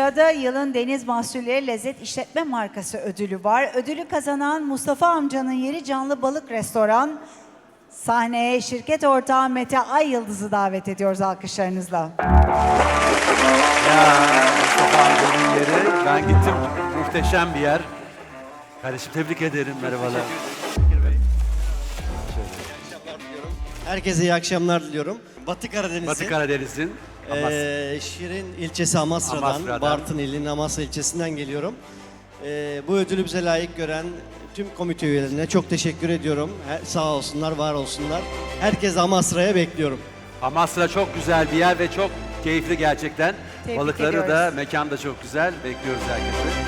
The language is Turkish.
Sırada yılın deniz mahsulleri lezzet işletme markası ödülü var. Ödülü kazanan Mustafa amcanın yeri Canlı Balık Restoran. Sahneye şirket ortağı Mete Ay Yıldız'ı davet ediyoruz alkışlarınızla. Ya Mustafa amcanın yeri. Ben gittim. Muhteşem bir yer. Kardeşim tebrik ederim. Merhabalar. Herkese iyi akşamlar diliyorum. Batı Karadeniz'in Batı Karadeniz'in. Eee, Şirin ilçesi Amasra'dan, Amasra'dan. Bartın ilinin Amasra ilçesinden geliyorum. Eee, bu ödülü bize layık gören tüm komite üyelerine çok teşekkür ediyorum. He- sağ olsunlar, var olsunlar. Herkes Amasra'ya bekliyorum. Amasra çok güzel bir yer ve çok keyifli gerçekten. Tebrik Balıkları da, ediyoruz. mekan da çok güzel. Bekliyoruz herkese.